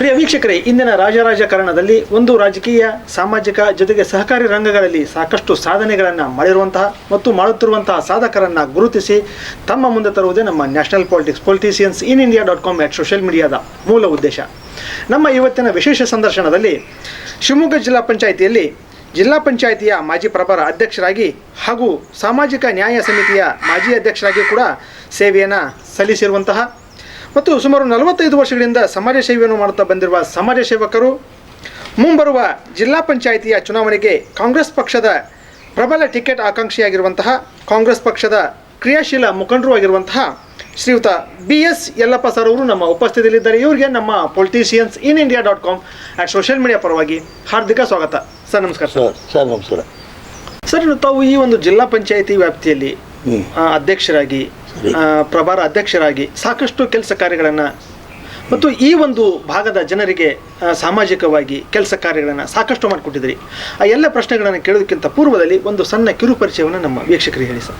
ಪ್ರಿಯ ವೀಕ್ಷಕರೇ, ಇಂದಿನ ರಾಜರಾಜಕಾರಣದಲ್ಲಿ ಒಂದು ರಾಜಕೀಯ, ಸಾಮಾಜಿಕ ಜೊತೆಗೆ ಸಹಕಾರಿ ರಂಗಗಳಲ್ಲಿ ಸಾಕಷ್ಟು ಸಾಧನೆಗಳನ್ನು ಮಾಡಿರುವಂತಹ ಮತ್ತು ಮಾಡುತ್ತಿರುವಂತಹ ಸಾಧಕರನ್ನು ಗುರುತಿಸಿ ತಮ್ಮ ಮುಂದೆ ತರುವುದೇ ನಮ್ಮ national politics politicians in India dot com at social ಮೀಡಿಯಾದ ಮೂಲ ಉದ್ದೇಶ. ನಮ್ಮ ಇವತ್ತಿನ ವಿಶೇಷ ಸಂದರ್ಶನದಲ್ಲಿ ಶಿವಮೊಗ್ಗ ಜಿಲ್ಲಾ ಪಂಚಾಯಿತಿಯಲ್ಲಿ ಜಿಲ್ಲಾ ಪಂಚಾಯಿತಿಯ ಮಾಜಿ ಪ್ರಭಾರ ಅಧ್ಯಕ್ಷರಾಗಿ ಹಾಗೂ ಸಾಮಾಜಿಕ ನ್ಯಾಯ ಸಮಿತಿಯ ಮಾಜಿ ಅಧ್ಯಕ್ಷರಾಗಿ ಕೂಡ ಸೇವೆಯನ್ನು ಸಲ್ಲಿಸಿರುವಂತಹ ಮತ್ತು ಸುಮಾರು ನಲವತ್ತೈದು ವರ್ಷಗಳಿಂದ ಸಮಾಜ ಸೇವೆಯನ್ನು ಮಾಡುತ್ತಾ ಬಂದಿರುವ ಸಮಾಜ ಸೇವಕರು ಮುಂಬರುವ ಜಿಲ್ಲಾ ಪಂಚಾಯಿತಿಯ ಚುನಾವಣೆಗೆ ಕಾಂಗ್ರೆಸ್ ಪಕ್ಷದ ಪ್ರಬಲ ಟಿಕೆಟ್ ಆಕಾಂಕ್ಷಿಯಾಗಿರುವಂತಹ ಕಾಂಗ್ರೆಸ್ ಪಕ್ಷದ ಕ್ರಿಯಾಶೀಲ ಮುಖಂಡರು ಆಗಿರುವಂತಹ ಶ್ರೀಯುತ ಬಿ ಎಸ್ ಯಲ್ಲಪ್ಪ ಸರ್ ಅವರು ನಮ್ಮ ಉಪಸ್ಥಿತಿಯಲ್ಲಿದ್ದಾರೆ. ಇವರಿಗೆ ನಮ್ಮ politicians in India dot com at social media ಪರವಾಗಿ ಹಾರ್ದಿಕ ಸ್ವಾಗತ. ಸರ್ ನಮಸ್ಕಾರ. ಸರ್ ಸರ್ ನಮಸ್ಕಾರ. ಸರ್ ತಾವು ಈ ಒಂದು ಜಿಲ್ಲಾ ಪಂಚಾಯಿತಿ ವ್ಯಾಪ್ತಿಯಲ್ಲಿ ಅಧ್ಯಕ್ಷರಾಗಿ. ಪ್ರಭಾರ ಅಧ್ಯಕ್ಷರಾಗಿ ಸಾಕಷ್ಟು ಕೆಲಸ ಕಾರ್ಯಗಳನ್ನು ಮತ್ತು ಈ ಒಂದು ಭಾಗದ ಜನರಿಗೆ ಸಾಮಾಜಿಕವಾಗಿ ಕೆಲಸ ಕಾರ್ಯಗಳನ್ನು ಸಾಕಷ್ಟು ಮಾಡಿಕೊಟ್ಟಿದ್ರಿ. ಆ ಎಲ್ಲ ಪ್ರಶ್ನೆಗಳನ್ನು ಕೇಳೋದಕ್ಕಿಂತ ಪೂರ್ವದಲ್ಲಿ ಒಂದು ಸಣ್ಣ ಕಿರು ಪರಿಚಯವನ್ನು ನಮ್ಮ ವೀಕ್ಷಕರಿಗೆ ಹೇಳಿ ಸರ್.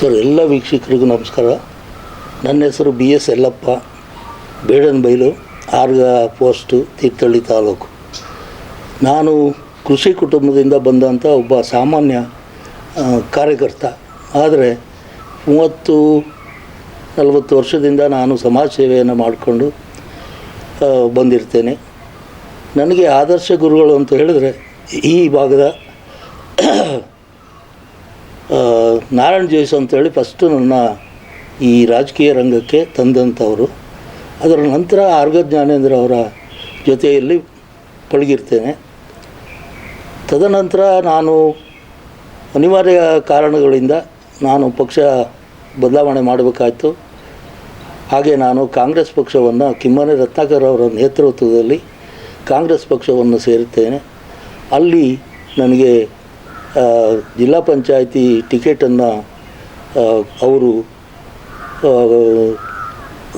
ಸರ್ ಎಲ್ಲ ವೀಕ್ಷಕರಿಗೂ ನಮಸ್ಕಾರ. ನನ್ನ ಹೆಸರು B S Yallappa Bedanabailu Araga post Thirthahalli taluk. ನಾನು ಕೃಷಿ ಕುಟುಂಬದಿಂದ ಬಂದಂಥ ಒಬ್ಬ ಸಾಮಾನ್ಯ ಕಾರ್ಯಕರ್ತ. ಆದರೆ ಮೂವತ್ತು, ನಲವತ್ತು ವರ್ಷದಿಂದ ನಾನು ಸಮಾಜ ಸೇವೆಯನ್ನು ಮಾಡಿಕೊಂಡು ಬಂದಿರ್ತೇನೆ. ನನಗೆ ಆದರ್ಶ ಗುರುಗಳು ಅಂತ ಹೇಳಿದ್ರೆ ಈ ಭಾಗದ ನಾರಾಯಣ ಜೋಯಿಸ್ ಅಂತ ಅಂತೇಳಿ ಫಸ್ಟು ನನ್ನ ಈ ರಾಜಕೀಯ ರಂಗಕ್ಕೆ ತಂದಂಥವರು. ಅದರ ನಂತರ ಆರ್ಗ ಜ್ಞಾನೇಂದ್ರ ಅವರ ಜೊತೆಯಲ್ಲಿ ಪಳಗಿರ್ತೇನೆ. ತದನಂತರ ನಾನು ಅನಿವಾರ್ಯ ಕಾರಣಗಳಿಂದ ನಾನು ಪಕ್ಷ ಬದಲಾವಣೆ ಮಾಡಬೇಕಾಯ್ತು. ಹಾಗೆ ನಾನು ಕಾಂಗ್ರೆಸ್ ಪಕ್ಷವನ್ನು ಕಿಮ್ಮನೆ ರತ್ನಾಕರ್ ಅವರ ನೇತೃತ್ವದಲ್ಲಿ ಕಾಂಗ್ರೆಸ್ ಪಕ್ಷವನ್ನು ಸೇರುತ್ತೇನೆ. ಅಲ್ಲಿ ನನಗೆ ಜಿಲ್ಲಾ ಪಂಚಾಯಿತಿ ಟಿಕೆಟನ್ನು ಅವರು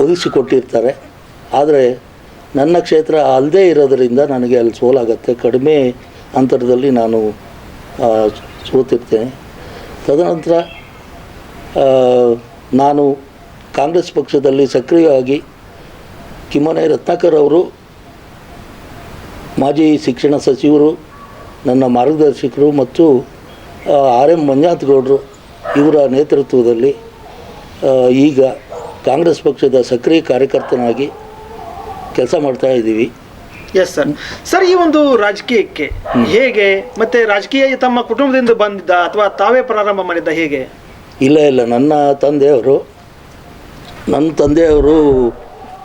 ಒದಗಿಸಿಕೊಟ್ಟಿರ್ತಾರೆ. ಆದರೆ ನನ್ನ ಕ್ಷೇತ್ರ ಅಲ್ಲದೇ ಇರೋದರಿಂದ ನನಗೆ ಅಲ್ಲಿ ಸೋಲಾಗತ್ತೆ. ಕಡಿಮೆ ಅಂತರದಲ್ಲಿ ನಾನು ಸೋತಿರ್ತೇನೆ. ತದನಂತರ ನಾನು ಕಾಂಗ್ರೆಸ್ ಪಕ್ಷದಲ್ಲಿ ಸಕ್ರಿಯವಾಗಿ ಕಿಮ್ಮನೆ ರತ್ನಾಕರ್ ಅವರು ಮಾಜಿ ಶಿಕ್ಷಣ ಸಚಿವರು ನನ್ನ ಮಾರ್ಗದರ್ಶಕರು ಮತ್ತು ಆರ್ ಎಂ ಮಂಜುನಾಥ್ ಗೌಡರು ಇವರ ನೇತೃತ್ವದಲ್ಲಿ ಈಗ ಕಾಂಗ್ರೆಸ್ ಪಕ್ಷದ ಸಕ್ರಿಯ ಕಾರ್ಯಕರ್ತನಾಗಿ ಕೆಲಸ ಮಾಡ್ತಾ ಇದ್ದೀವಿ. ಎಸ್ ಸರ್ ಸರ್ ಈ ಒಂದು ರಾಜಕೀಯಕ್ಕೆ ಹೇಗೆ ಮತ್ತೆ ರಾಜಕೀಯ ತಮ್ಮ ಕುಟುಂಬದಿಂದ ಬಂದಿದ್ದ ಅಥವಾ ತಾವೇ ಪ್ರಾರಂಭ ಮಾಡಿದ್ದ ಹೇಗೆ? ಇಲ್ಲ ಇಲ್ಲ ನನ್ನ ತಂದೆಯವರು ನನ್ನ ತಂದೆಯವರು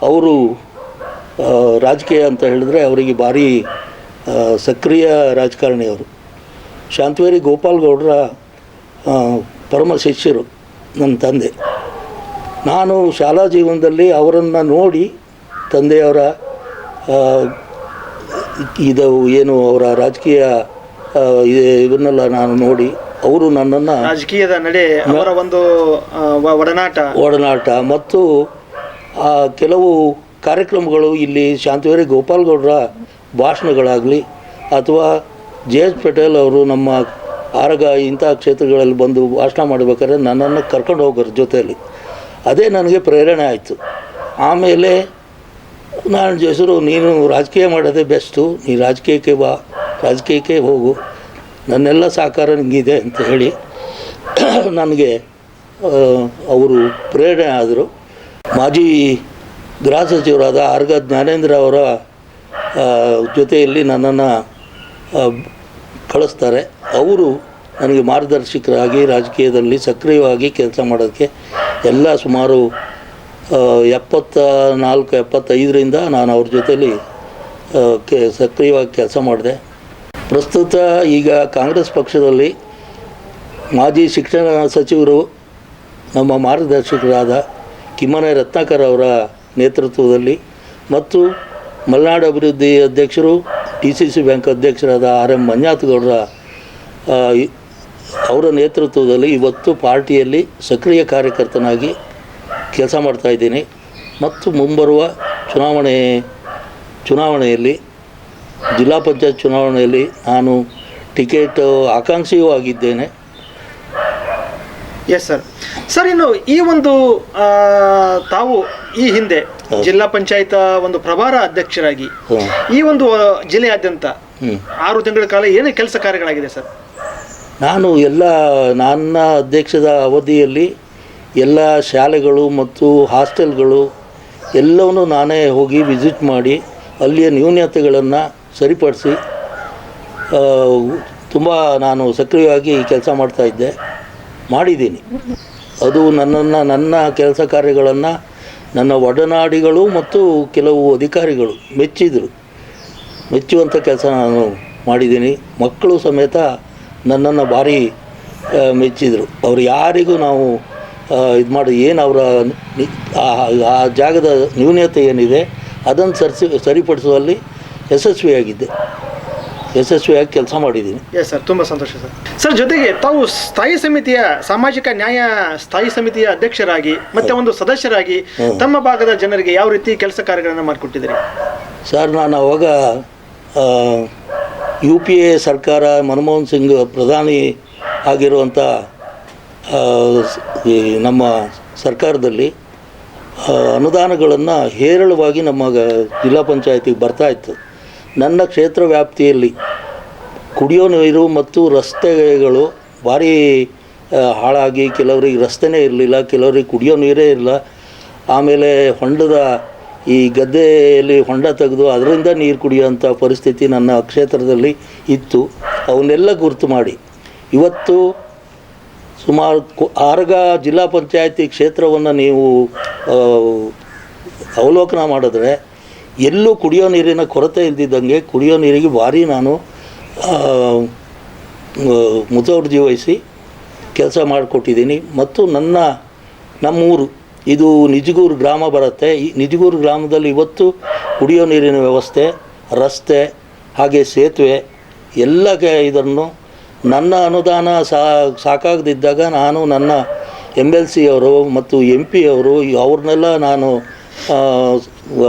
ಅವರು ರಾಜಕೀಯ ಅಂತ ಹೇಳಿದ್ರೆ ಅವರಿಗೆ ಭಾರಿ ಸಕ್ರಿಯ ರಾಜಕಾರಣಿಯವರು. ಶಾಂತವೇರಿ ಗೋಪಾಲ್ ಗೌಡರ ಆ, ಪರಮ ಶಿಷ್ಯರು ನನ್ನ ತಂದೆ. ನಾನು ಶಾಲಾ ಜೀವನದಲ್ಲಿ ಅವರನ್ನು ನೋಡಿ ತಂದೆಯವರ ಇದು ಏನು ಅವರ ರಾಜಕೀಯ ಇವನ್ನೆಲ್ಲ ನಾನು ನೋಡಿ ಅವರು ನನ್ನನ್ನು ರಾಜಕೀಯದ ನಡೆ ಅವರ ಒಂದು ಒಡನಾಟ. ಒಡನಾಟ. ಮತ್ತು ಆ ಕೆಲವು ಕಾರ್ಯಕ್ರಮಗಳು ಇಲ್ಲಿ ಶಾಂತಿವೇರಿ ಗೋಪಾಲ್ಗೌಡ್ರ ಭಾಷಣಗಳಾಗಲಿ ಅಥವಾ ಜೆ ಎಸ್ ಪಟೇಲ್ ಅವರು ನಮ್ಮ ಆರಗ ಇಂಥ ಕ್ಷೇತ್ರಗಳಲ್ಲಿ ಬಂದು ಭಾಷಣ ಮಾಡಬೇಕಾದ್ರೆ ನನ್ನನ್ನು ಕರ್ಕೊಂಡು ಹೋಗೋರು ಜೊತೆಯಲ್ಲಿ. ಅದೇ ನನಗೆ ಪ್ರೇರಣೆ ಆಯಿತು. ಆಮೇಲೆ ನಾನು ಹೆಸರು ನೀನು ರಾಜಕೀಯ ಮಾಡೋದೇ ಬೆಸ್ಟು. ನೀ ರಾಜಕೀಯಕ್ಕೆ ಬಾ ರಾಜಕೀಯಕ್ಕೆ ಹೋಗು. ನನ್ನೆಲ್ಲ ಸಹಕಾರ ನಿಮಗಿದೆ ಅಂತ ಹೇಳಿ ನನಗೆ ಅವರು ಪ್ರೇರಣೆ ಆದರು. ಮಾಜಿ ಗೃಹ ಸಚಿವರಾದ ಆರ್ಗ ಜ್ಞಾನೇಂದ್ರ ಅವರ ಜೊತೆಯಲ್ಲಿ ನನ್ನನ್ನು ಕಳಿಸ್ತಾರೆ. ಅವರು ನನಗೆ ಮಾರ್ಗದರ್ಶಕರಾಗಿ ರಾಜಕೀಯದಲ್ಲಿ ಸಕ್ರಿಯವಾಗಿ ಕೆಲಸ ಮಾಡೋದಕ್ಕೆ ಎಲ್ಲ ಸುಮಾರು ಎಪ್ಪತ್ತ ನಾಲ್ಕು ಎಪ್ಪತ್ತೈದರಿಂದ ನಾನು ಅವ್ರ ಜೊತೆಯಲ್ಲಿ ಕೆ, ಸಕ್ರಿಯವಾಗಿ ಕೆಲಸ ಮಾಡಿದೆ. ಪ್ರಸ್ತುತ ಈಗ ಕಾಂಗ್ರೆಸ್ ಪಕ್ಷದಲ್ಲಿ ಮಾಜಿ ಶಿಕ್ಷಣ ಸಚಿವರು, ನಮ್ಮ ಮಾರ್ಗದರ್ಶಕರಾದ ಕಿಮ್ಮನೆ ರತ್ನಾಕರ್ ಅವರ ನೇತೃತ್ವದಲ್ಲಿ ಮತ್ತು ಮಲೆನಾಡು ಅಭಿವೃದ್ಧಿ ಅಧ್ಯಕ್ಷರು ಡಿ ಸಿ ಸಿ ಬ್ಯಾಂಕ್ ಅಧ್ಯಕ್ಷರಾದ ಆರ್ ಎಂ ಮಂಜಾತ್ಗೌಡರ ಗೌಡರ ಅವರ ನೇತೃತ್ವದಲ್ಲಿ ಇವತ್ತು ಪಾರ್ಟಿಯಲ್ಲಿ ಸಕ್ರಿಯ ಕಾರ್ಯಕರ್ತನಾಗಿ ಕೆಲಸ ಮಾಡ್ತಾಯಿದ್ದೀನಿ ಮತ್ತು ಮುಂಬರುವ ಚುನಾವಣೆ, ಚುನಾವಣೆಯಲ್ಲಿ ಜಿಲ್ಲಾ ಪಂಚಾಯತ್ ಚುನಾವಣೆಯಲ್ಲಿ ನಾನು ಟಿಕೆಟ್ ಆಕಾಂಕ್ಷಿಯೂ ಆಗಿದ್ದೇನೆ. ಎಸ್ ಸರ್ ಸರ್ ಇನ್ನು ಈ ಒಂದು ತಾವು ಈ ಹಿಂದೆ ಜಿಲ್ಲಾ ಪಂಚಾಯತ್ ಒಂದು ಪ್ರಭಾರ ಅಧ್ಯಕ್ಷರಾಗಿ ಈ ಒಂದು ಜಿಲ್ಲೆಯಾದ್ಯಂತ ಹ್ಞೂ ಆರು ತಿಂಗಳ ಕಾಲ ಏನು ಕೆಲಸ ಕಾರ್ಯಗಳಾಗಿದೆ ಸರ್ ನಾನು ಎಲ್ಲ ನನ್ನ ಅಧ್ಯಕ್ಷದ ಅವಧಿಯಲ್ಲಿ ಎಲ್ಲ ಶಾಲೆಗಳು ಮತ್ತು ಹಾಸ್ಟೆಲ್ಗಳು ಎಲ್ಲವನ್ನು ನಾನೇ ಹೋಗಿ ವಿಸಿಟ್ ಮಾಡಿ ಅಲ್ಲಿಯ ನ್ಯೂನತೆಗಳನ್ನು ಸರಿಪಡಿಸಿ ತುಂಬ ನಾನು ಸಕ್ರಿಯವಾಗಿ ಕೆಲಸ ಮಾಡ್ತಾಯಿದ್ದೆ ಮಾಡಿದ್ದೀನಿ. ಅದು ನನ್ನನ್ನು, ನನ್ನ ಕೆಲಸ ಕಾರ್ಯಗಳನ್ನು ನನ್ನ ಒಡನಾಡಿಗಳು ಮತ್ತು ಕೆಲವು ಅಧಿಕಾರಿಗಳು ಮೆಚ್ಚಿದರು. ಮೆಚ್ಚುವಂಥ ಕೆಲಸ ನಾನು ಮಾಡಿದ್ದೀನಿ. ಮಕ್ಕಳು ಸಮೇತ ನನ್ನನ್ನು ಭಾರಿ ಮೆಚ್ಚಿದರು. ಅವರು ಯಾರಿಗೂ ನಾವು ಇದು ಮಾಡಿ, ಏನು ಅವರ ಆ- ಜಾಗದ ನ್ಯೂನತೆ ಏನಿದೆ, ಅದನ್ನು ಸರಿಸಿ, ಸರಿಪಡಿಸುವಲ್ಲಿ ಯಶಸ್ವಿಯಾಗಿದ್ದೆ ಯಶಸ್ವಿಯಾಗಿ ಕೆಲಸ ಮಾಡಿದ್ದೀನಿ. ಎಸ್ ಸರ್ ತುಂಬ ಸಂತೋಷ ಸರ್ ಸರ್ ಜೊತೆಗೆ ತಾವು ಸ್ಥಾಯಿ ಸಮಿತಿಯ ಸಾಮಾಜಿಕ ನ್ಯಾಯ ಸ್ಥಾಯಿ ಸಮಿತಿಯ ಅಧ್ಯಕ್ಷರಾಗಿ ಮತ್ತೆ ಒಂದು ಸದಸ್ಯರಾಗಿ ತಮ್ಮ ಭಾಗದ ಜನರಿಗೆ ಯಾವ ರೀತಿ ಕೆಲಸ ಕಾರ್ಯಗಳನ್ನು ಮಾಡಿಕೊಟ್ಟಿದ್ದೀರಿ? ಸರ್ ನಾನು ಅವಾಗ ಯು ಪಿ ಎ ಸರ್ಕಾರ ಮನಮೋಹನ್ ಸಿಂಗ್ ಪ್ರಧಾನಿ ಆಗಿರುವಂಥ ಈ ನಮ್ಮ ಸರ್ಕಾರದಲ್ಲಿ ಅನುದಾನಗಳನ್ನು ಹೇರಳವಾಗಿ ನಮ್ಮ ಜಿಲ್ಲಾ ಪಂಚಾಯತಿಗೆ ಬರ್ತಾ ಇತ್ತು. ನನ್ನ ಕ್ಷೇತ್ರ ವ್ಯಾಪ್ತಿಯಲ್ಲಿ ಕುಡಿಯೋ ನೀರು ಮತ್ತು ರಸ್ತೆಗಳು ಭಾರಿ ಹಾಳಾಗಿ ಕೆಲವರಿಗೆ ರಸ್ತೆನೇ ಇರಲಿಲ್ಲ, ಕೆಲವರಿಗೆ ಕುಡಿಯೋ ನೀರೇ ಇಲ್ಲ. ಆಮೇಲೆ ಹೊಂಡದ ಈ ಗದ್ದೆಯಲ್ಲಿ ಹೊಂಡ ತೆಗೆದು ಅದರಿಂದ ನೀರು ಕುಡಿಯುವಂಥ ಪರಿಸ್ಥಿತಿ ನನ್ನ ಕ್ಷೇತ್ರದಲ್ಲಿ ಇತ್ತು. ಅವನ್ನೆಲ್ಲ ಗುರುತು ಮಾಡಿ. ಇವತ್ತು ಸುಮಾರು ಆರ್ಗ ಜಿಲ್ಲಾ ಪಂಚಾಯತಿ ಕ್ಷೇತ್ರವನ್ನು ನೀವು ಅವಲೋಕನ ಮಾಡಿದ್ರೆ ಎಲ್ಲೂ ಕುಡಿಯೋ ನೀರಿನ ಕೊರತೆ ಇಲ್ದಿದ್ದಂಗೆ ಕುಡಿಯೋ ನೀರಿಗೆ ಭಾರಿ ನಾನು ಮುತುವರ್ಜಿ ವಹಿಸಿ ಕೆಲಸ ಮಾಡಿಕೊಟ್ಟಿದ್ದೀನಿ. ಮತ್ತು ನನ್ನ, ನಮ್ಮೂರು, ಇದು ನಿಜಗೂರು ಗ್ರಾಮ ಬರುತ್ತೆ. ಈ ನಿಜಗೂರು ಗ್ರಾಮದಲ್ಲಿ ಇವತ್ತು ಕುಡಿಯೋ ನೀರಿನ ವ್ಯವಸ್ಥೆ, ರಸ್ತೆ, ಹಾಗೆ ಸೇತುವೆ, ಎಲ್ಲ ಕ, ಇದನ್ನು ನನ್ನ ಅನುದಾನ ಸಾಕಾಗದಿದ್ದಾಗ ನಾನು ನನ್ನ ಎಂ ಎಲ್ ಸಿಯವರು ಮತ್ತು ಎಂ ಪಿಯವರು ಅವ್ರನ್ನೆಲ್ಲ ನಾನು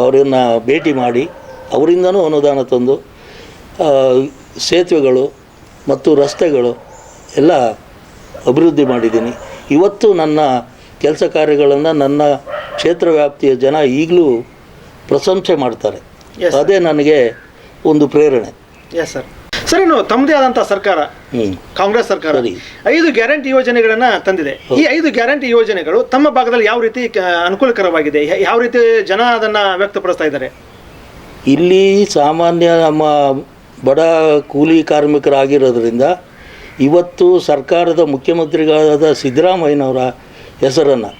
ಅವರನ್ನು ಭೇಟಿ ಮಾಡಿ ಅವರಿಂದನೂ ಅನುದಾನ ತಂದು ಸೇತುವೆಗಳು ಮತ್ತು ರಸ್ತೆಗಳು ಎಲ್ಲ ಅಭಿವೃದ್ಧಿ ಮಾಡಿದ್ದೀನಿ. ಇವತ್ತು ನನ್ನ ಕೆಲಸ ಕಾರ್ಯಗಳನ್ನು ನನ್ನ ಕ್ಷೇತ್ರ ವ್ಯಾಪ್ತಿಯ ಜನ ಈಗಲೂ ಪ್ರಶಂಸೆ ಮಾಡ್ತಾರೆ. ಅದೇ ನನಗೆ ಒಂದು ಪ್ರೇರಣೆ. ಎಸ್ ಸರ್ ಸರ್ ತಮ್ಮದೇ ಆದಂಥ ಸರ್ಕಾರ. ಹ್ಞೂ ಕಾಂಗ್ರೆಸ್ ಸರ್ಕಾರ. ಸರಿ. ಐದು ಗ್ಯಾರಂಟಿ ಯೋಜನೆಗಳನ್ನ ತಂದಿದೆ. ಈ ಐದು ಗ್ಯಾರಂಟಿ ಯೋಜನೆಗಳು ತಮ್ಮ ಭಾಗದಲ್ಲಿ ಯಾವ ರೀತಿ ಅನುಕೂಲಕರವಾಗಿದೆ? ಯಾವ ರೀತಿ ಜನ ಅದನ್ನ ವ್ಯಕ್ತಪಡಿಸ್ತಾ ಇದ್ದಾರೆ? ಇಲ್ಲಿ ಸಾಮಾನ್ಯ ನಮ್ಮ ಬಡ ಕೂಲಿ ಕಾರ್ಮಿಕರಾಗಿರೋದ್ರಿಂದ ಇವತ್ತು ಸರ್ಕಾರದ ಮುಖ್ಯಮಂತ್ರಿಗಳಾದ ಸಿದ್ದರಾಮಯ್ಯನವರ ಹೆಸರನ್ನು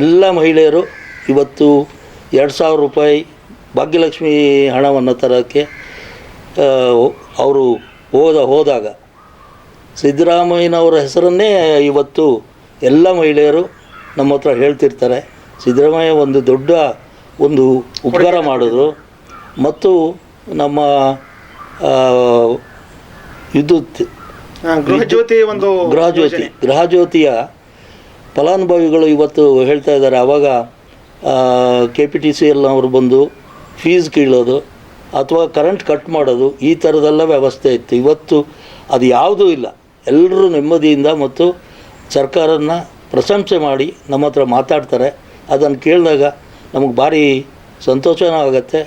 ಎಲ್ಲ ಮಹಿಳೆಯರು ಇವತ್ತು ಎರಡು ಸಾವಿರ ರೂಪಾಯಿ ಭಾಗ್ಯಲಕ್ಷ್ಮಿ ಹಣವನ್ನು ತರೋಕ್ಕೆ ಅವರು ಹೋದ ಹೋದಾಗ ಸಿದ್ದರಾಮಯ್ಯನವರ ಹೆಸರನ್ನೇ ಇವತ್ತು ಎಲ್ಲ ಮಹಿಳೆಯರು ನಮ್ಮ ಹತ್ರ ಹೇಳ್ತಿರ್ತಾರೆ. ಸಿದ್ದರಾಮಯ್ಯ ಒಂದು ದೊಡ್ಡ ಒಂದು ಉಪಕಾರ ಮಾಡಿದ್ರು. ಮತ್ತು ನಮ್ಮ ವಿದ್ಯುತ್ ಗೃಹಜ್ಯೋತಿ ಒಂದು ಗೃಹಜ್ಯೋತಿ ಗೃಹಜ್ಯೋತಿಯ ಫಲಾನುಭವಿಗಳು ಇವತ್ತು ಹೇಳ್ತಾ ಇದ್ದಾರೆ. ಆವಾಗ ಕೆ ಪಿ ಟಿ ಸಿ ಎಲ್ನವರು ಬಂದು ಫೀಸ್ ಕೀಳೋದು. ಅಥವಾ ಕರೆಂಟ್ ಕಟ್ ಮಾಡೋದು ಈ ಥರದೆಲ್ಲ ವ್ಯವಸ್ಥೆ ಇತ್ತು. ಇವತ್ತು ಅದು ಯಾವುದೂ ಇಲ್ಲ. ಎಲ್ಲರೂ ನೆಮ್ಮದಿಯಿಂದ ಮತ್ತು ಸರ್ಕಾರನ ಪ್ರಶಂಸೆ ಮಾಡಿ ನಮ್ಮ ಹತ್ರ ಮಾತಾಡ್ತಾರೆ. ಅದನ್ನು ಕೇಳಿದಾಗ ನಮಗೆ ಭಾರಿ ಸಂತೋಷವೂ ಆಗುತ್ತೆ.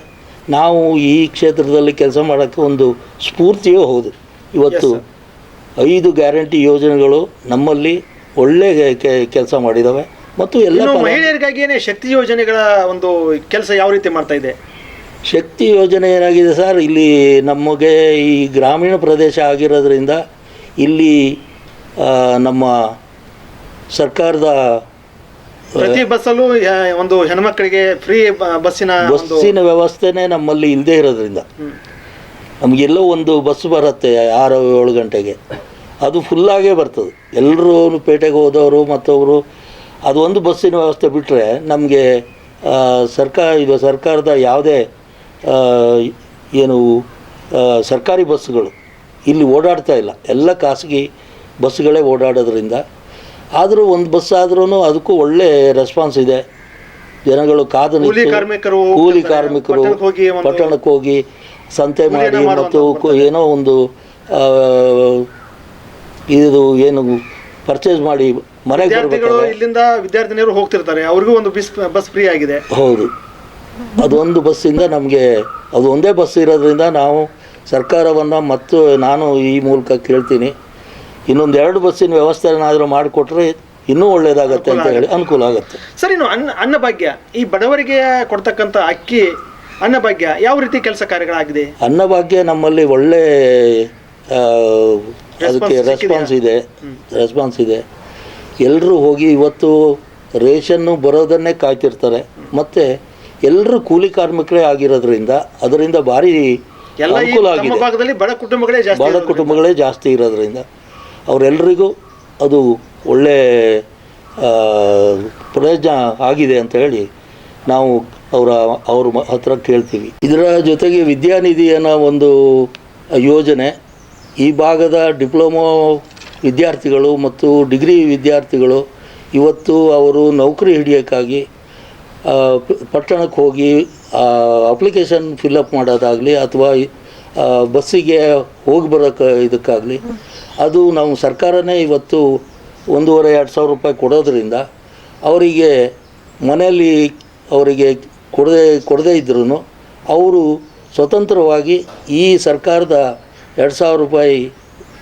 ನಾವು ಈ ಕ್ಷೇತ್ರದಲ್ಲಿ ಕೆಲಸ ಮಾಡೋಕ್ಕೆ ಒಂದು ಸ್ಫೂರ್ತಿಯೂ ಹೌದು. ಇವತ್ತು ಐದು ಗ್ಯಾರಂಟಿ ಯೋಜನೆಗಳು ನಮ್ಮಲ್ಲಿ ಒಳ್ಳೆ ಕೆಲಸ ಮಾಡಿದ್ದಾವೆ ಮತ್ತು ಎಲ್ಲ ಮಹಿಳೆಯರಿಗಾಗಿಯೇ ಶಕ್ತಿ ಯೋಜನೆಗಳ ಒಂದು ಕೆಲಸ ಯಾವ ರೀತಿ ಮಾಡ್ತಾ ಇದೆ? ಶಕ್ತಿ ಯೋಜನೆ ಏನಾಗಿದೆ ಸರ್? ಇಲ್ಲಿ ನಮಗೆ ಈ ಗ್ರಾಮೀಣ ಪ್ರದೇಶ ಆಗಿರೋದ್ರಿಂದ ಇಲ್ಲಿ ನಮ್ಮ ಸರ್ಕಾರದ ಪ್ರತಿ ಬಸ್ಸಲ್ಲೂ ಒಂದು ಹೆಣ್ಮಕ್ಳಿಗೆ ಫ್ರೀ ಬಸ್ಸಿನ ಬಸ್ಸಿನ ವ್ಯವಸ್ಥೆನೇ ನಮ್ಮಲ್ಲಿ ಇಲ್ಲದೆ ಇರೋದ್ರಿಂದ. ನಮಗೆಲ್ಲೋ ಒಂದು ಬಸ್ ಬರುತ್ತೆ ಆರು ಏಳು ಗಂಟೆಗೆ. ಅದು ಫುಲ್ಲಾಗೇ ಬರ್ತದೆ. ಎಲ್ಲರೂ ಪೇಟೆಗೆ ಹೋದವರು ಮತ್ತೊಬ್ಬರು ಅದು ಒಂದು ಬಸ್ಸಿನ ವ್ಯವಸ್ಥೆ ಬಿಟ್ಟರೆ ನಮಗೆ ಸರ್ಕಾರ ಇದು ಸರ್ಕಾರದ ಯಾವುದೇ ಏನು ಸರ್ಕಾರಿ ಬಸ್ಸುಗಳು ಇಲ್ಲಿ ಓಡಾಡ್ತಾ ಇಲ್ಲ. ಎಲ್ಲ ಖಾಸಗಿ ಬಸ್ಸುಗಳೇ ಓಡಾಡೋದ್ರಿಂದ. ಆದರೂ ಒಂದು ಬಸ್ ಆದ್ರೂ ಅದಕ್ಕೂ ಒಳ್ಳೆ ರೆಸ್ಪಾನ್ಸ್ ಇದೆ. ಜನಗಳು ಕಾದು ಕಾರ್ಮಿಕರು ಕೂಲಿ ಕಾರ್ಮಿಕರು ಪಟ್ಟಣಕ್ಕೆ ಹೋಗಿ ಸಂತೆ ಮಾಡಿ ಮತ್ತು ಏನೋ ಒಂದು ಇದು ಏನು ಪರ್ಚೇಸ್ ಮಾಡಿ ಮನೆಗೆ ಇಲ್ಲಿಂದ ವಿದ್ಯಾರ್ಥಿನಿಯರು ಹೋಗ್ತಿರ್ತಾರೆ. ಅವ್ರಿಗೂ ಒಂದು ಬಿಸ್ ಬಸ್ ಫ್ರೀ ಆಗಿದೆ. ಹೌದು. ಅದೊಂದು ಬಸ್ಸಿಂದ ನಮಗೆ ಅದು ಒಂದೇ ಬಸ್ ಇರೋದ್ರಿಂದ ನಾವು ಸರ್ಕಾರವನ್ನು ಮತ್ತು ನಾನು ಈ ಮೂಲಕ ಕೇಳ್ತೀನಿ. ಇನ್ನೊಂದು ಎರಡು ಬಸ್ಸಿನ ವ್ಯವಸ್ಥೆ ಏನಾದರೂ ಮಾಡಿಕೊಟ್ರೆ ಇನ್ನೂ ಒಳ್ಳೆಯದಾಗತ್ತೆ ಅಂತ ಹೇಳಿ ಅನುಕೂಲ ಆಗುತ್ತೆ. ಸರ್ ಇನ್ನು ಅನ್ನ ಅನ್ನಭಾಗ್ಯ ಈ ಬಡವರಿಗೆ ಕೊಡ್ತಕ್ಕಂಥ ಅಕ್ಕಿ ಅನ್ನಭಾಗ್ಯ ಯಾವ ರೀತಿ ಕೆಲಸ ಕಾರ್ಯಗಳಾಗಿದೆ? ಅನ್ನಭಾಗ್ಯ ನಮ್ಮಲ್ಲಿ ಒಳ್ಳೆ ಅದಕ್ಕೆ ರೆಸ್ಪಾನ್ಸ್ ಇದೆ. ರೆಸ್ಪಾನ್ಸ್ ಇದೆ. ಎಲ್ಲರೂ ಹೋಗಿ ಇವತ್ತು ರೇಷನ್ನು ಬರೋದನ್ನೇ ಕಾಯ್ತಿರ್ತಾರೆ. ಮತ್ತು ಎಲ್ಲರೂ ಕೂಲಿ ಕಾರ್ಮಿಕರೇ ಆಗಿರೋದ್ರಿಂದ ಅದರಿಂದ ಭಾರಿ ಅನುಕೂಲ ಆಗಿದೆ. ಭಾಗದಲ್ಲಿ ಬಡ ಕುಟುಂಬಗಳೇ ಬಡ ಕುಟುಂಬಗಳೇ ಜಾಸ್ತಿ ಇರೋದ್ರಿಂದ ಅವರೆಲ್ಲರಿಗೂ ಅದು ಒಳ್ಳೆ ಪ್ರಯೋಜನ ಆಗಿದೆ ಅಂತ ಹೇಳಿ ನಾವು ಅವರ ಅವ್ರ ಹತ್ರ ಕೇಳ್ತೀವಿ. ಇದರ ಜೊತೆಗೆ ವಿದ್ಯಾನಿಧಿ ಅನ್ನೋ ಒಂದು ಯೋಜನೆ ಈ ಭಾಗದ ಡಿಪ್ಲೊಮೊ ವಿದ್ಯಾರ್ಥಿಗಳು ಮತ್ತು ಡಿಗ್ರಿ ವಿದ್ಯಾರ್ಥಿಗಳು ಇವತ್ತು ಅವರು ನೌಕರಿ ಹಿಡಿಯೋಕ್ಕಾಗಿ ಪಟ್ಟಣಕ್ಕೆ ಹೋಗಿ ಅಪ್ಲಿಕೇಶನ್ ಫಿಲಪ್ ಮಾಡೋದಾಗಲಿ ಅಥವಾ ಬಸ್ಸಿಗೆ ಹೋಗಿ ಬರೋಕ್ಕೆ ಇದಕ್ಕಾಗಲಿ, ಅದು ನಾವು ಸರ್ಕಾರನೇ ಇವತ್ತು ಒಂದೂವರೆ, ಎರಡು ಸಾವಿರ ರೂಪಾಯಿ ಕೊಡೋದ್ರಿಂದ ಅವರಿಗೆ ಮನೆಯಲ್ಲಿ ಅವರಿಗೆ ಕೊಡದೆ, ಕೊಡದೇ ಇದ್ರೂ ಅವರು ಸ್ವತಂತ್ರವಾಗಿ ಈ ಸರ್ಕಾರದ ಎರಡು ಸಾವಿರ ರೂಪಾಯಿ,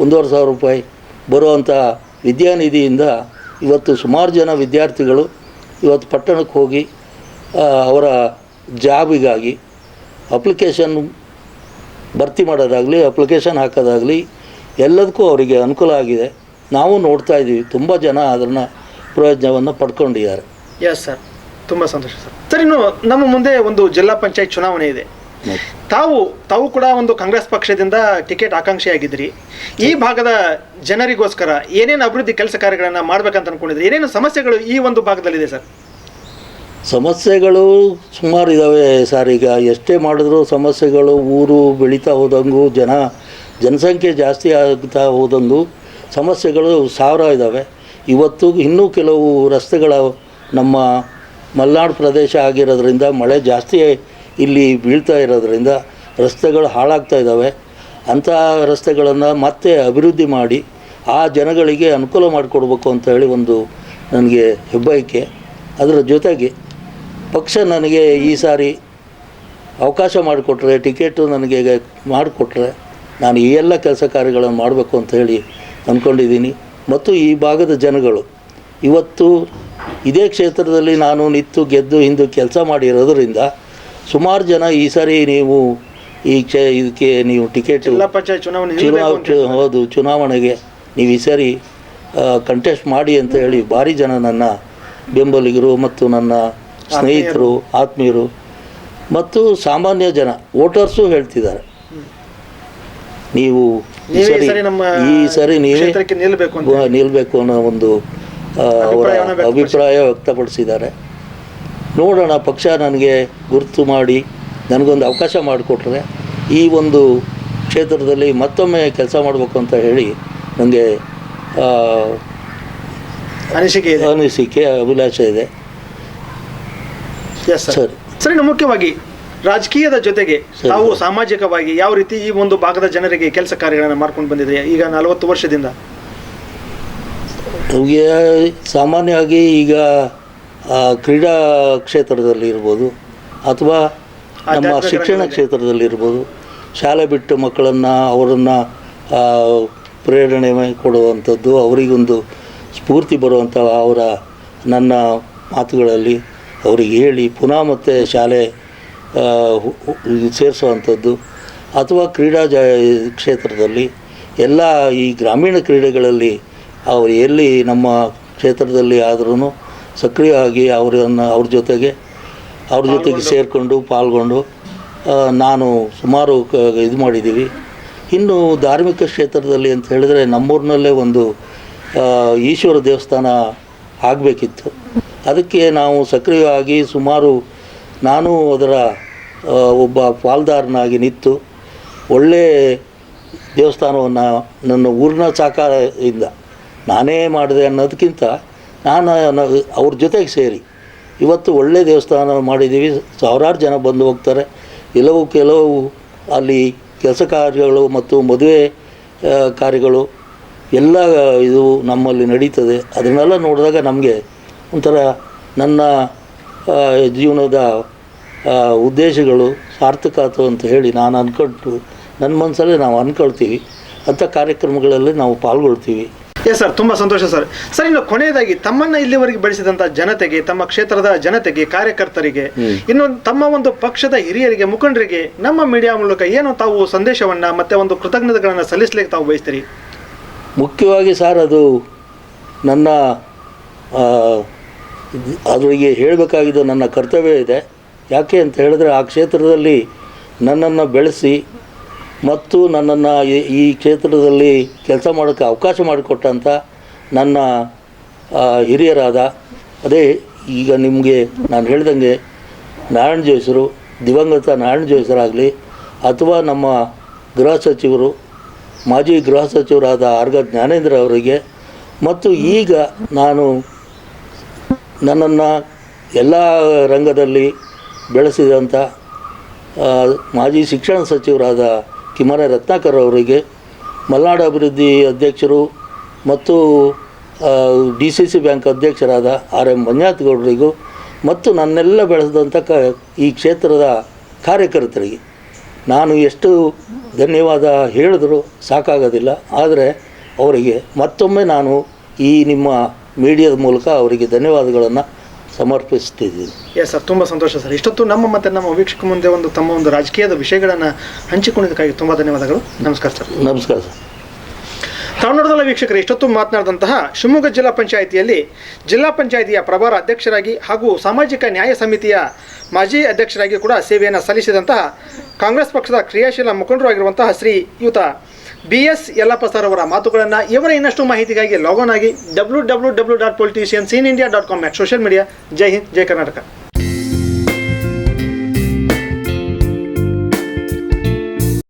ಒಂದೂವರೆ ಸಾವಿರ ರೂಪಾಯಿ ಬರುವಂಥ ವಿದ್ಯಾನಿಧಿಯಿಂದ ಇವತ್ತು ಸುಮಾರು ಜನ ವಿದ್ಯಾರ್ಥಿಗಳು ಇವತ್ತು ಪಟ್ಟಣಕ್ಕೆ ಹೋಗಿ ಅವರ ಜಾಬಿಗಾಗಿ ಅಪ್ಲಿಕೇಶನ್ ಭರ್ತಿ ಮಾಡೋದಾಗಲಿ ಅಪ್ಲಿಕೇಶನ್ ಹಾಕೋದಾಗಲಿ ಎಲ್ಲದಕ್ಕೂ ಅವರಿಗೆ ಅನುಕೂಲ ಆಗಿದೆ. ನಾವು ನೋಡ್ತಾ ಇದ್ದೀವಿ ತುಂಬ ಜನ ಅದನ್ನು ಪ್ರಯೋಜನವನ್ನು ಪಡ್ಕೊಂಡಿದ್ದಾರೆ. ಎಸ್ ಸರ್ ತುಂಬ ಸಂತೋಷ ಸರ್ ಸರ್ ಇನ್ನು ನಮ್ಮ ಮುಂದೆ ಒಂದು ಜಿಲ್ಲಾ ಪಂಚಾಯತ್ ಚುನಾವಣೆ ಇದೆ. ತಾವು ತಾವು ಕೂಡ ಒಂದು ಕಾಂಗ್ರೆಸ್ ಪಕ್ಷದಿಂದ ಟಿಕೆಟ್ ಆಕಾಂಕ್ಷಿಯಾಗಿದ್ರಿ ಈ ಭಾಗದ ಜನರಿಗೋಸ್ಕರ ಏನೇನು ಅಭಿವೃದ್ಧಿ ಕೆಲಸ ಕಾರ್ಯಗಳನ್ನು ಮಾಡ್ಬೇಕಂತ ಅನ್ಕೊಂಡಿದ್ರಿ? ಏನೇನು ಸಮಸ್ಯೆಗಳು ಈ ಒಂದು ಭಾಗದಲ್ಲಿದೆ ಸರ್ ಸಮಸ್ಯೆಗಳು ಸುಮಾರು ಇದ್ದಾವೆ ಸರ್. ಈಗ ಎಷ್ಟೇ ಮಾಡಿದ್ರೂ ಸಮಸ್ಯೆಗಳು ಊರು ಬೆಳೀತಾ ಹೋದಂಗೂ, ಜನ, ಜನಸಂಖ್ಯೆ ಜಾಸ್ತಿ ಆಗ್ತಾ ಹೋದಂಗೂ ಸಮಸ್ಯೆಗಳು ಸಾವಿರ ಇದ್ದಾವೆ ಇವತ್ತು ಇನ್ನೂ ಕೆಲವು ರಸ್ತೆಗಳ ನಮ್ಮ ಮಲೆನಾಡು ಪ್ರದೇಶ ಆಗಿರೋದ್ರಿಂದ ಮಳೆ ಜಾಸ್ತಿ ಇಲ್ಲಿ ಬೀಳ್ತಾ ಇರೋದ್ರಿಂದ ರಸ್ತೆಗಳು ಹಾಳಾಗ್ತಾ ಇದ್ದಾವೆ ಅಂಥ ರಸ್ತೆಗಳನ್ನು ಮತ್ತೆ ಅಭಿವೃದ್ಧಿ ಮಾಡಿ ಆ ಜನಗಳಿಗೆ ಅನುಕೂಲ ಮಾಡಿಕೊಡ್ಬೇಕು ಅಂತ ಹೇಳಿ ಒಂದು ನನಗೆ ಹೆಬ್ಬಯಕೆ ಅದರ ಜೊತೆಗೆ ಪಕ್ಷ ನನಗೆ ಈ ಸಾರಿ ಅವಕಾಶ ಮಾಡಿಕೊಟ್ರೆ ಟಿಕೆಟು ನನಗೆ ಮಾಡಿಕೊಟ್ರೆ ನಾನು ಈ ಎಲ್ಲ ಕೆಲಸ ಕಾರ್ಯಗಳನ್ನು ಮಾಡಬೇಕು ಅಂತ ಹೇಳಿ ಅಂದ್ಕೊಂಡಿದ್ದೀನಿ. ಮತ್ತು ಈ ಭಾಗದ ಜನಗಳು ಇವತ್ತು ಇದೇ ಕ್ಷೇತ್ರದಲ್ಲಿ ನಾನು ನಿತ್ತು ಗೆದ್ದು ಹಿಂದೆ ಕೆಲಸ ಮಾಡಿರೋದ್ರಿಂದ ಸುಮಾರು ಜನ ಈ ಸಾರಿ ನೀವು ಈ ಕ್ಷೇ ಇದಕ್ಕೆ ನೀವು ಟಿಕೆಟ್ ಚುನಾವಣೆ ಹೌದು ಚುನಾವಣೆಗೆ ನೀವು ಈ ಸಾರಿ ಕಂಟೆಸ್ಟ್ ಮಾಡಿ ಅಂತ ಹೇಳಿ ಭಾರಿ ಜನ ನನ್ನ ಬೆಂಬಲಿಗರು ಮತ್ತು ನನ್ನ ಸ್ನೇಹಿತರು ಆತ್ಮೀಯರು ಮತ್ತು ಸಾಮಾನ್ಯ ಜನ ವೋಟರ್ಸು ಹೇಳ್ತಿದ್ದಾರೆ. ನೀವು ಈ ಸರಿ ಈ ಸರಿ ನೀವೇ ನಿಲ್ಬೇಕು ಅನ್ನೋ ಒಂದು ಅವರ ಅಭಿಪ್ರಾಯ ವ್ಯಕ್ತಪಡಿಸಿದ್ದಾರೆ. ನೋಡೋಣ ಪಕ್ಷ ನನಗೆ ಗುರುತು ಮಾಡಿ ನನಗೊಂದು ಅವಕಾಶ ಮಾಡಿಕೊಟ್ರೆ ಈ ಒಂದು ಕ್ಷೇತ್ರದಲ್ಲಿ ಮತ್ತೊಮ್ಮೆ ಕೆಲಸ ಮಾಡಬೇಕು ಅಂತ ಹೇಳಿ ನನಗೆ ಅನಿಸಿಕೆ ಅನಿಸಿಕೆ ಅಭಿಲಾಷೆ ಇದೆ. Yes sir. ಸರಿ ಮುಖ್ಯವಾಗಿ ರಾಜಕೀಯದ ಜೊತೆಗೆ ನಾವು ತಾವು ಸಾಮಾಜಿಕವಾಗಿ ಯಾವ ರೀತಿ ಈ ಒಂದು ಭಾಗದ ಜನರಿಗೆ ಕೆಲಸ ಕಾರ್ಯಗಳನ್ನು ಮಾಡ್ಕೊಂಡು ಬಂದಿದೆ ಈಗ ನಲವತ್ತು ವರ್ಷದಿಂದ. ನಮಗೆ ಸಾಮಾನ್ಯವಾಗಿ ಈಗ ಆ, ಕ್ರೀಡಾ ಕ್ಷೇತ್ರದಲ್ಲಿ ಇರ್ಬೋದು ಅಥವಾ ನಮ್ಮ ಆಧ್ಯಾತ್ಮಿಕ ಶಿಕ್ಷಣ ರಂಗದಲ್ಲಿ. ಕ್ಷೇತ್ರದಲ್ಲಿ ಇರ್ಬೋದು. ಶಾಲೆ ಬಿಟ್ಟು ಮಕ್ಕಳನ್ನು ಅವರನ್ನು ಪ್ರೇರಣೆ ಕೊಡುವಂಥದ್ದು ಅವರಿಗೊಂದು ಸ್ಫೂರ್ತಿ ಬರುವಂಥ ಅವರ ನನ್ನ ಮಾತುಗಳಲ್ಲಿ ಅವರಿಗೆ ಹೇಳಿ ಪುನಃ ಮತ್ತೆ ಶಾಲೆ ಸೇರಿಸುವಂಥದ್ದು. ಅಥವಾ ಕ್ರೀಡಾ ಜ ಕ್ಷೇತ್ರದಲ್ಲಿ ಎಲ್ಲ ಈ ಗ್ರಾಮೀಣ ಕ್ರೀಡೆಗಳಲ್ಲಿ ಅವರು ಎಲ್ಲಿ ನಮ್ಮ ಕ್ಷೇತ್ರದಲ್ಲಿ ಆದ್ರೂ ಸಕ್ರಿಯವಾಗಿ ಅವರನ್ನು ಅವ್ರ ಜೊತೆಗೆ ಅವ್ರ ಜೊತೆಗೆ ಸೇರಿಕೊಂಡು ಪಾಲ್ಗೊಂಡು ನಾನು ಸುಮಾರು ಕ ಇದು ಮಾಡಿದ್ದೀವಿ. ಇನ್ನು ಧಾರ್ಮಿಕ ಕ್ಷೇತ್ರದಲ್ಲಿ ಅಂತ ಹೇಳಿದ್ರೆ ನಮ್ಮೂರಿನಲ್ಲೇ ಒಂದು ಈಶ್ವರ ದೇವಸ್ಥಾನ ಆಗಬೇಕಿತ್ತು. ಅದಕ್ಕೆ ನಾವು ಸಕ್ರಿಯವಾಗಿ ಸುಮಾರು ನಾನು ಅದರ ಒಬ್ಬ ಪಾಲ್ದಾರನಾಗಿ ನಿಂತು ಒಳ್ಳೆ ದೇವಸ್ಥಾನವನ್ನು, ನನ್ನ ಊರಿನ ಸಹಕಾರದಿಂದ ನಾನೇ ಮಾಡಿದೆ ಅನ್ನೋದಕ್ಕಿಂತ ನಾನು ಅವ್ರ ಜೊತೆಗೆ ಸೇರಿ ಇವತ್ತು ಒಳ್ಳೆ ದೇವಸ್ಥಾನ ಮಾಡಿದ್ದೀವಿ. ಸಾವಿರಾರು ಜನ ಬಂದು ಹೋಗ್ತಾರೆ. ಕೆಲವು ಕೆಲವು ಅಲ್ಲಿ ಕೆಲಸ ಕಾರ್ಯಗಳು ಮತ್ತು ಮದುವೆ ಕಾರ್ಯಗಳು ಎಲ್ಲ ಇದು ನಮ್ಮಲ್ಲಿ ನಡೀತದೆ. ಅದನ್ನೆಲ್ಲ ನೋಡಿದಾಗ ನಮಗೆ ಒಂಥರ ನನ್ನ ಜೀವನದ ಉದ್ದೇಶಗಳು ಸಾರ್ಥಕ ಆಯ್ತು ಅಂತ ಹೇಳಿ ನಾನು ಅಂದ್ಕೊಂಡು ನನ್ನ ಮನಸ್ಸಲ್ಲೇ ನಾವು ಅಂದ್ಕೊಳ್ತೀವಿ ಅಂಥ ಕಾರ್ಯಕ್ರಮಗಳಲ್ಲಿ ನಾವು ಪಾಲ್ಗೊಳ್ತೀವಿ. ಎಸ್ ಸರ್ ತುಂಬ ಸಂತೋಷ ಸರ್ ಸರ್ ಇನ್ನು ಕೊನೆಯದಾಗಿ ತಮ್ಮನ್ನ ಇಲ್ಲಿವರೆಗೆ ಬೆಳೆಸಿದಂಥ ಜನತೆಗೆ ತಮ್ಮ ಕ್ಷೇತ್ರದ ಜನತೆಗೆ ಕಾರ್ಯಕರ್ತರಿಗೆ. ಇನ್ನು ತಮ್ಮ ಒಂದು ಪಕ್ಷದ ಹಿರಿಯರಿಗೆ ಮುಖಂಡರಿಗೆ ನಮ್ಮ ಮೀಡಿಯಾ ಮೂಲಕ ಏನು ತಾವು ಸಂದೇಶವನ್ನ ಮತ್ತೆ ಒಂದು ಕೃತಜ್ಞತೆಗಳನ್ನು ಸಲ್ಲಿಸಲಿಕ್ಕೆ ತಾವು ಬಯಸ್ತೀರಿ? ಮುಖ್ಯವಾಗಿ ಸರ್ ಅದು ನನ್ನ ಅವರಿಗೆ ಹೇಳಬೇಕಾಗಿದ್ದು ನನ್ನ ಕರ್ತವ್ಯ ಇದೆ. ಯಾಕೆ ಅಂತ ಹೇಳಿದ್ರೆ ಆ ಕ್ಷೇತ್ರದಲ್ಲಿ ನನ್ನನ್ನು ಬೆಳೆಸಿ ಮತ್ತು ನನ್ನನ್ನು ಈ- ಕ್ಷೇತ್ರದಲ್ಲಿ ಕೆಲಸ ಮಾಡೋಕ್ಕೆ ಅವಕಾಶ ಮಾಡಿಕೊಟ್ಟಂಥ ನನ್ನ ಹಿರಿಯರಾದ, ಅದೇ ಈಗ ನಿಮಗೆ ನಾನು ಹೇಳಿದಂಗೆ ನಾರಾಯಣ ಜೋಯಿಸರು, ದಿವಂಗತ ನಾರಾಯಣ ಜೋಯಿಸರಾಗಲಿ ಅಥವಾ ನಮ್ಮ ಗೃಹ ಸಚಿವರು, ಮಾಜಿ ಗೃಹ ಸಚಿವರಾದ ಆರ್ಗ ಜ್ಞಾನೇಂದ್ರ ಅವರಿಗೆ ಮತ್ತು ಈಗ ನಾನು ನನ್ನನ್ನು ಎಲ್ಲ ರಂಗದಲ್ಲಿ ಬೆಳೆಸಿದಂಥ ಮಾಜಿ ಶಿಕ್ಷಣ ಸಚಿವರಾದ ಕಿಮರ ರತ್ನಾಕರ್ ಅವರಿಗೆ, ಮಲ್ನಾಡು ಅಭಿವೃದ್ಧಿ ಅಧ್ಯಕ್ಷರು ಮತ್ತು ಡಿ ಸಿ ಸಿ ಬ್ಯಾಂಕ್ ಅಧ್ಯಕ್ಷರಾದ ಆರ್ ಎಂ ಮಂಜಾತ್ಗೌಡರಿಗೂ ಮತ್ತು ನನ್ನೆಲ್ಲ ಬೆಳೆಸಿದಂಥ ಕ, ಈ ಕ್ಷೇತ್ರದ ಕಾರ್ಯಕರ್ತರಿಗೆ ನಾನು ಎಷ್ಟು ಧನ್ಯವಾದ ಹೇಳಿದ್ರು ಸಾಕಾಗೋದಿಲ್ಲ. ಆದರೆ ಅವರಿಗೆ ಮತ್ತೊಮ್ಮೆ ನಾನು ಈ ನಿಮ್ಮ ಮೀಡಿಯಾದ ಮೂಲಕ ಅವರಿಗೆ ಧನ್ಯವಾದಗಳನ್ನು ಸಮರ್ಪಿಸ್ತಿದ್ದೀನಿ. ಎಸ್ ಸರ್ ತುಂಬ ಸಂತೋಷ ಸರ್ ಇಷ್ಟೊತ್ತು ನಮ್ಮ ಮತ್ತೆ ನಮ್ಮ ವೀಕ್ಷಕ ಮುಂದೆ ಒಂದು ತಮ್ಮ ಒಂದು ರಾಜಕೀಯದ ವಿಷಯಗಳನ್ನು ಹಂಚಿಕೊಂಡಿದ್ದಕ್ಕಾಗಿ ತುಂಬ ಧನ್ಯವಾದಗಳು. ನಮಸ್ಕಾರ ಸರ್ ನಮಸ್ಕಾರ ಸರ್ ತಾವು ವೀಕ್ಷಕರು ಇಷ್ಟೊತ್ತು ಮಾತನಾಡಿದಂತಹ ಶಿವಮೊಗ್ಗ ಜಿಲ್ಲಾ ಪಂಚಾಯಿತಿಯಲ್ಲಿ ಜಿಲ್ಲಾ ಪಂಚಾಯಿತಿಯ ಪ್ರಭಾರ ಅಧ್ಯಕ್ಷರಾಗಿ ಹಾಗೂ ಸಾಮಾಜಿಕ ನ್ಯಾಯ ಸಮಿತಿಯ ಮಾಜಿ ಅಧ್ಯಕ್ಷರಾಗಿ ಕೂಡ ಸೇವೆಯನ್ನು ಸಲ್ಲಿಸಿದಂತಹ ಕಾಂಗ್ರೆಸ್ ಪಕ್ಷದ ಕ್ರಿಯಾಶೀಲ ಮುಖಂಡರಾಗಿರುವಂತಹ Shriyuta B S Yallappa sir ಅವರ ಮಾತುಗಳನ್ನು ಇವರ ಇನ್ನಷ್ಟು ಮಾಹಿತಿಗಾಗಿ ಲಾಗೋನ್ ಆಗಿ W W W dot politicians in India dot com social media Jai Hind, Jai Karnataka.